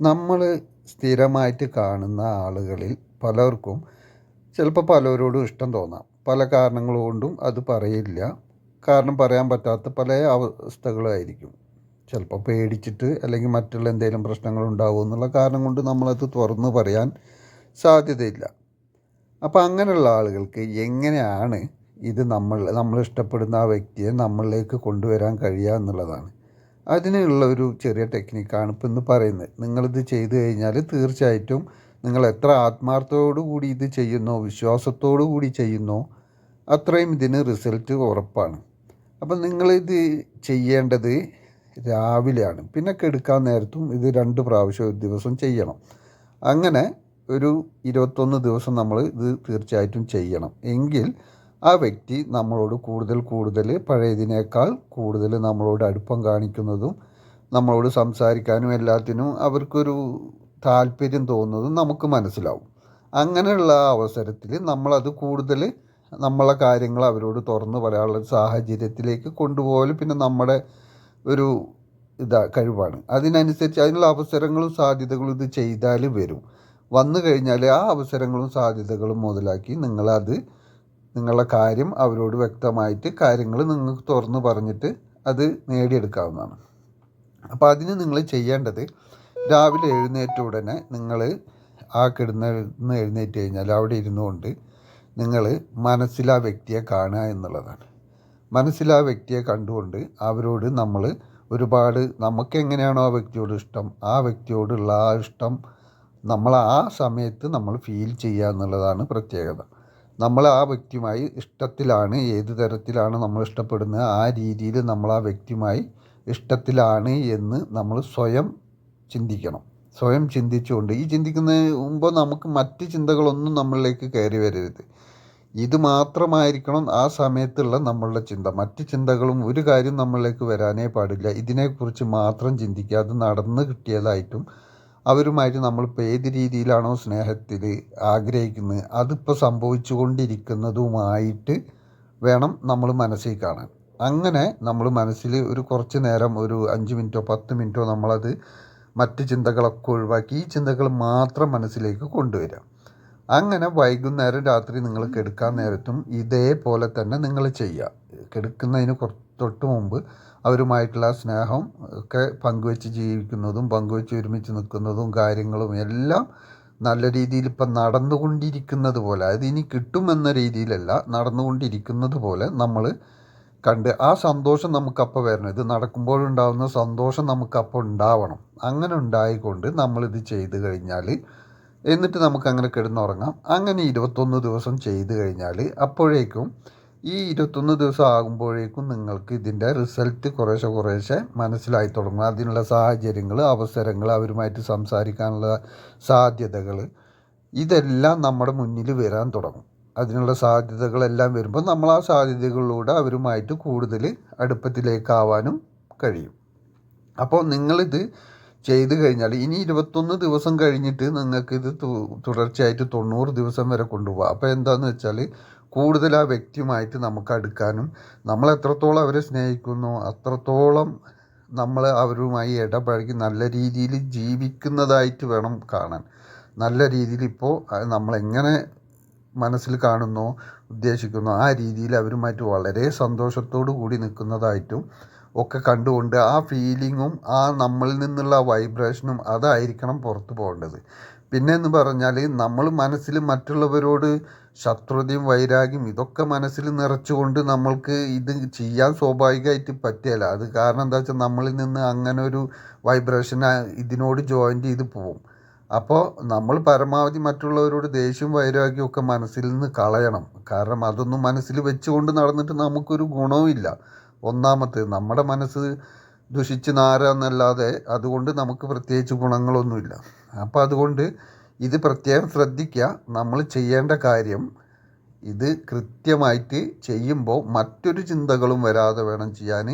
നമ്മൾ സ്ഥിരമായിട്ട് കാണുന്ന ആളുകളിൽ പലർക്കും ചിലപ്പോൾ പലരോടും ഇഷ്ടം തോന്നാം. പല കാരണങ്ങൾ കൊണ്ടും അത് പറയില്ല. കാരണം പറയാൻ പറ്റാത്ത പല അവസ്ഥകളായിരിക്കും ചിലപ്പോൾ പേടിച്ചിട്ട് അല്ലെങ്കിൽ മറ്റുള്ള എന്തെങ്കിലും പ്രശ്നങ്ങൾ ഉണ്ടാവും എന്നുള്ള കാരണം കൊണ്ട് നമ്മളത് തുറന്ന് പറയാൻ സാധ്യതയില്ല. അപ്പോൾ അങ്ങനെയുള്ള ആളുകൾക്ക് എങ്ങനെയാണ് ഇത് നമ്മൾ നമ്മൾ ഇഷ്ടപ്പെടുന്ന ആ വ്യക്തിയെ നമ്മളിലേക്ക് കൊണ്ടുവരാൻ കഴിയുക എന്നുള്ളതാണ്. അതിനുള്ള ഒരു ചെറിയ ടെക്നിക്കാണ് ഇപ്പം ഇന്ന് പറയുന്നത്. നിങ്ങളിത് ചെയ്തു കഴിഞ്ഞാൽ തീർച്ചയായിട്ടും നിങ്ങൾ എത്ര ആത്മാർത്ഥത്തോടു കൂടി ഇത് ചെയ്യുന്നോ വിശ്വാസത്തോടു കൂടി ചെയ്യുന്നോ അത്രയും ഇതിന് റിസൾട്ട് ഉറപ്പാണ്. അപ്പം നിങ്ങളിത് ചെയ്യേണ്ടത് രാവിലെയാണ്. പിന്നെ കെടുക്കാൻ നേരത്തും ഇത് രണ്ട് പ്രാവശ്യം ഒരു ദിവസം ചെയ്യണം. അങ്ങനെ ഒരു ഇരുപത്തൊന്ന് ദിവസം നമ്മൾ ഇത് തീർച്ചയായിട്ടും ചെയ്യണം. എങ്കിൽ ആ വ്യക്തി നമ്മളോട് കൂടുതൽ കൂടുതൽ പഴയതിനേക്കാൾ കൂടുതൽ നമ്മളോട് അടുപ്പം കാണിക്കുന്നതും നമ്മളോട് സംസാരിക്കാനും എല്ലാത്തിനും അവർക്കൊരു താല്പര്യം തോന്നുന്നതും നമുക്ക് മനസ്സിലാവും. അങ്ങനെയുള്ള അവസരത്തിൽ നമ്മളത് കൂടുതൽ നമ്മളെ കാര്യങ്ങൾ അവരോട് തുറന്ന് പറയാനുള്ള സാഹചര്യത്തിലേക്ക് കൊണ്ടുപോകൽ പിന്നെ നമ്മുടെ ഒരു ഇതാ കഴിവാണ്. അതിനനുസരിച്ച് അതിനുള്ള അവസരങ്ങളും സാധ്യതകളും ഇത് ചെയ്താൽ വരും. വന്നു കഴിഞ്ഞാൽ ആ അവസരങ്ങളും സാധ്യതകളും മുതലാക്കി നിങ്ങളത് നിങ്ങളുടെ കാര്യം അവരോട് വ്യക്തമായിട്ട് കാര്യങ്ങൾ നിങ്ങൾക്ക് തുറന്ന് പറഞ്ഞിട്ട് അത് നേടിയെടുക്കാവുന്നതാണ്. അപ്പോൾ അതിന് നിങ്ങൾ ചെയ്യേണ്ടത് രാവിലെ എഴുന്നേറ്റ ഉടനെ നിങ്ങൾ ആ കിടന്ന് എഴുന്നേറ്റ് കഴിഞ്ഞാൽ അവിടെ ഇരുന്നുകൊണ്ട് നിങ്ങൾ മനസ്സിൽ ആ വ്യക്തിയെ കാണുക എന്നുള്ളതാണ്. മനസ്സിൽ ആ വ്യക്തിയെ കണ്ടുകൊണ്ട് അവരോട് നമ്മൾ ഒരുപാട് നമുക്ക് എങ്ങനെയാണോ ആ വ്യക്തിയോട് ഇഷ്ടം ആ വ്യക്തിയോടുള്ള ആ ഇഷ്ടം നമ്മൾ ആ സമയത്ത് നമ്മൾ ഫീൽ ചെയ്യുക എന്നുള്ളതാണ് പ്രത്യേകത. നമ്മൾ ആ വ്യക്തിയുമായി ഇഷ്ടത്തിലാണ് ഏത് തരത്തിലാണ് നമ്മൾ ഇഷ്ടപ്പെടുന്നത് ആ രീതിയിൽ നമ്മൾ ആ വ്യക്തിയുമായി ഇഷ്ടത്തിലാണ് എന്ന് നമ്മൾ സ്വയം ചിന്തിക്കണം. സ്വയം ചിന്തിച്ചുകൊണ്ട്. ഈ ചിന്തിക്കുന്നതിന് മുമ്പ് നമുക്ക് മറ്റ് ചിന്തകളൊന്നും നമ്മളിലേക്ക് കയറി വരരുത്. ഇത് മാത്രമായിരിക്കണം ആ സമയത്തുള്ള നമ്മളുടെ ചിന്ത. മറ്റ് ചിന്തകളും ഒരു കാര്യം നമ്മളിലേക്ക് വരാനേ പാടില്ല. ഇതിനെക്കുറിച്ച് മാത്രം ചിന്തിക്കുക. അത് നടന്ന് കിട്ടിയതായിട്ടും അവരുമായിട്ട് നമ്മളിപ്പോൾ ഏത് രീതിയിലാണോ സ്നേഹത്തിൽ ആഗ്രഹിക്കുന്നത് അതിപ്പോൾ സംഭവിച്ചു കൊണ്ടിരിക്കുന്നതുമായിട്ട് വേണം നമ്മൾ മനസ്സിൽ കാണാൻ. അങ്ങനെ നമ്മൾ മനസ്സിൽ ഒരു കുറച്ച് നേരം ഒരു അഞ്ച് മിനിറ്റോ പത്ത് മിനിറ്റോ നമ്മളത് മറ്റ് ചിന്തകളൊക്കെ ഒഴിവാക്കി ഈ ചിന്തകൾ മാത്രം മനസ്സിലേക്ക് കൊണ്ടുവരാം അങ്ങനെ വൈകുന്നേരം രാത്രി നിങ്ങൾ കെടുക്കാൻ നേരത്തും ഇതേപോലെ തന്നെ നിങ്ങൾ ചെയ്യുക. കെടുക്കുന്നതിന് തൊട്ട് മുമ്പ് അവരുമായിട്ടുള്ള സ്നേഹം ഒക്കെ പങ്കുവെച്ച് ജീവിക്കുന്നതും പങ്കുവെച്ച് ഒരുമിച്ച് നിൽക്കുന്നതും കാര്യങ്ങളും എല്ലാം നല്ല രീതിയിൽ ഇപ്പം നടന്നുകൊണ്ടിരിക്കുന്നത് പോലെ അത് ഇനി കിട്ടുമെന്ന രീതിയിലല്ല നടന്നുകൊണ്ടിരിക്കുന്നത് പോലെ നമ്മൾ കണ്ട് ആ സന്തോഷം നമുക്കപ്പോൾ വരണം. ഇത് നടക്കുമ്പോഴുണ്ടാകുന്ന സന്തോഷം നമുക്കപ്പോൾ ഉണ്ടാവണം. അങ്ങനെ ഉണ്ടായിക്കൊണ്ട് നമ്മളിത് ചെയ്തു കഴിഞ്ഞാൽ എന്നിട്ട് നമുക്കങ്ങനെ കിടന്നുറങ്ങാം. അങ്ങനെ ഇരുപത്തൊന്ന് ദിവസം ചെയ്തു കഴിഞ്ഞാൽ അപ്പോഴേക്കും ഈ ഇരുപത്തൊന്ന് ദിവസം ആകുമ്പോഴേക്കും നിങ്ങൾക്ക് ഇതിന്റെ റിസൾട്ട് കുറേശ്ശെ കുറേശ്ശെ മനസ്സിലായി തുടങ്ങും. അതിനുള്ള സാഹചര്യങ്ങൾ അവസരങ്ങൾ അവരുമായിട്ട് സംസാരിക്കാനുള്ള സാധ്യതകൾ ഇതെല്ലാം നമ്മുടെ മുന്നിൽ വരാൻ തുടങ്ങും. അതിനുള്ള സാധ്യതകളെല്ലാം വരുമ്പോൾ നമ്മൾ ആ സാധ്യതകളിലൂടെ അവരുമായിട്ട് കൂടുതൽ അടുപ്പത്തിലേക്കാവാനും കഴിയും. അപ്പോൾ നിങ്ങളിത് ചെയ്ത് കഴിഞ്ഞാൽ ഇനി ഇരുപത്തൊന്ന് ദിവസം കഴിഞ്ഞിട്ട് നിങ്ങൾക്കിത് തുടർച്ചയായിട്ട് തൊണ്ണൂറ് ദിവസം വരെ കൊണ്ടുപോകാം അപ്പോൾ എന്താണെന്ന് വെച്ചാൽ കൂടുതൽ ആ വ്യക്തിയുമായിട്ട് നമുക്ക് അടുക്കാനും നമ്മൾ എത്രത്തോളം അവരെ സ്നേഹിക്കുന്നു അത്രത്തോളം നമ്മൾ അവരുമായി ഇടപഴകി നല്ല രീതിയിൽ ജീവിക്കുന്നതായിട്ട് വേണം കാണാൻ. നല്ല രീതിയിൽ ഇപ്പോൾ നമ്മളെങ്ങനെ മനസ്സിൽ കാണുന്നു ഉദ്ദേശിക്കുന്നു ആ രീതിയിൽ അവരുമായിട്ട് വളരെ സന്തോഷത്തോടു കൂടി നിൽക്കുന്നതായിട്ടും ഒക്കെ കണ്ടുകൊണ്ട് ആ ഫീലിങ്ങും ആ നമ്മളിൽ നിന്നുള്ള വൈബ്രേഷനും അതായിരിക്കണം പുറത്തു പോകേണ്ടത്. പിന്നെ എന്ന് പറഞ്ഞാൽ നമ്മൾ മനസ്സിൽ മറ്റുള്ളവരോട് ശത്രുതയും വൈരാഗ്യം ഇതൊക്കെ മനസ്സിൽ നിറച്ചുകൊണ്ട് നമ്മൾക്ക് ഇത് ചെയ്യാൻ സ്വാഭാവികമായിട്ട് പറ്റില്ല. അത് കാരണം എന്താ വെച്ചാൽ നമ്മളിൽ നിന്ന് അങ്ങനെ ഒരു വൈബ്രേഷൻ ഇതിനോട് ജോയിൻ ചെയ്ത് പോവും. അപ്പോൾ നമ്മൾ പരമാവധി മറ്റുള്ളവരോട് ദേഷ്യവും വൈരാഗ്യവും ഒക്കെ മനസ്സിൽ നിന്ന് കളയണം. കാരണം അതൊന്നും മനസ്സിൽ വെച്ചുകൊണ്ട് നടന്നിട്ട് നമുക്കൊരു ഗുണവുമില്ല ഒന്നാമത്തെ നമ്മുടെ മനസ്സ് ദുഷിച്ച് നാരാന്നല്ലാതെ അതുകൊണ്ട് നമുക്ക് പ്രത്യേകിച്ച് ഗുണങ്ങളൊന്നുമില്ല. അപ്പോൾ അതുകൊണ്ട് ഇത് പ്രത്യേകം ശ്രദ്ധിക്കുക നമ്മൾ ചെയ്യേണ്ട കാര്യം ഇത് കൃത്യമായിട്ട് ചെയ്യുമ്പോൾ മറ്റൊരു ചിന്തകളും വരാതെ വേണം ചെയ്യാൻ.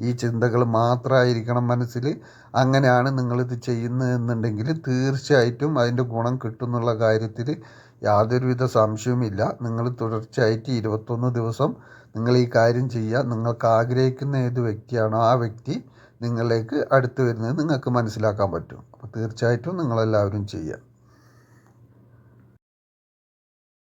ഈ ചിന്തകൾ മാത്രമായിരിക്കണം മനസ്സിൽ. അങ്ങനെയാണ് നിങ്ങളിത് ചെയ്യുന്നതെന്നുണ്ടെങ്കിൽ തീർച്ചയായിട്ടും അതിന്റെ ഗുണം കിട്ടുന്നുള്ള കാര്യത്തിൽ യാതൊരുവിധ സംശയവുമില്ല നിങ്ങൾ തുടർച്ചയായിട്ട് ഇരുപത്തൊന്ന് ദിവസം നിങ്ങൾ ഈ കാര്യം ചെയ്യുക. നിങ്ങൾക്ക് ആഗ്രഹിക്കുന്ന ഏത് വ്യക്തിയാണോ ആ വ്യക്തി നിങ്ങളിലേക്ക് അടുത്ത് വരുന്നത് നിങ്ങൾക്ക് മനസ്സിലാക്കാൻ പറ്റും. അപ്പോൾ തീർച്ചയായിട്ടും നിങ്ങളെല്ലാവരും ചെയ്യുക.